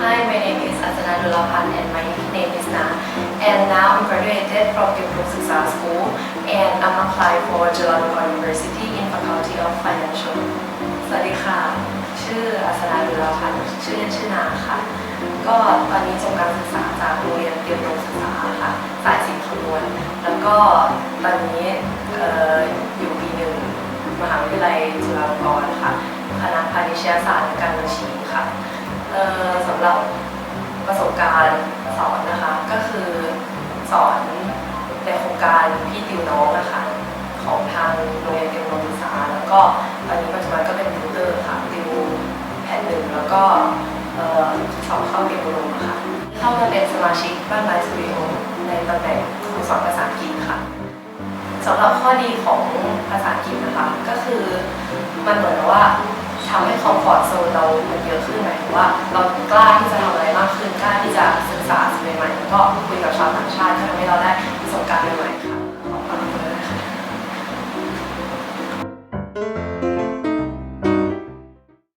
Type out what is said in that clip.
Hi my name is Asana Dulapan and my name is Na. And now I'm graduated from Gimpo Siksa School and I'm applying for Chulalongkorn University in Faculty of Financial. สวัสดีค่ะ ชื่ออัศราดุลาพันธ์ชื่อเล่นชื่อนาค่ะ ก็ตอนนี้จบการศึกษาจากโรงเรียนเตรียมอุดมศึกษาค่ะสายศิลป์คำนวณแล้วก็ตอนนี้ออยู่ปีหนึ่งมหาวิทยาลัยจุฬาลงกรณ์ค่ะ คณะพาณิชยศาสตร์และการบัญชีค่ะเออสำหรับประ สอนในโครงการพี่ติวน้องนะคะของทางโรงเรียนเตรียมอุดมศึกษาแล้วก็ตอนนี้ปัจจุบันก็เป็นติวเตอร์ค่ะติวแผ่นหนึ่งแล้วก็สอบเข้าเตรียมอุดมค่ะเข้ามาเป็นสมาชิกบ้านไม้สตูดิโอในตำแหน่งครูสอนภาษาอังกฤษค่ะสำหรับข้อดีของภาษาอังกฤษนะคะก็คือมันเหมือนว่าทำให้คอมฟอร์ตโซนเรามันเยอะขึ้นหมายถึงว่าเรากล้าที่จะทำอะไรมากขึ้นกล้า จะศึกษาสิ่งใหม่ๆแล้วก็คุยกับชาวต่างชาติก็ทำให้เราได้ประสบการณ์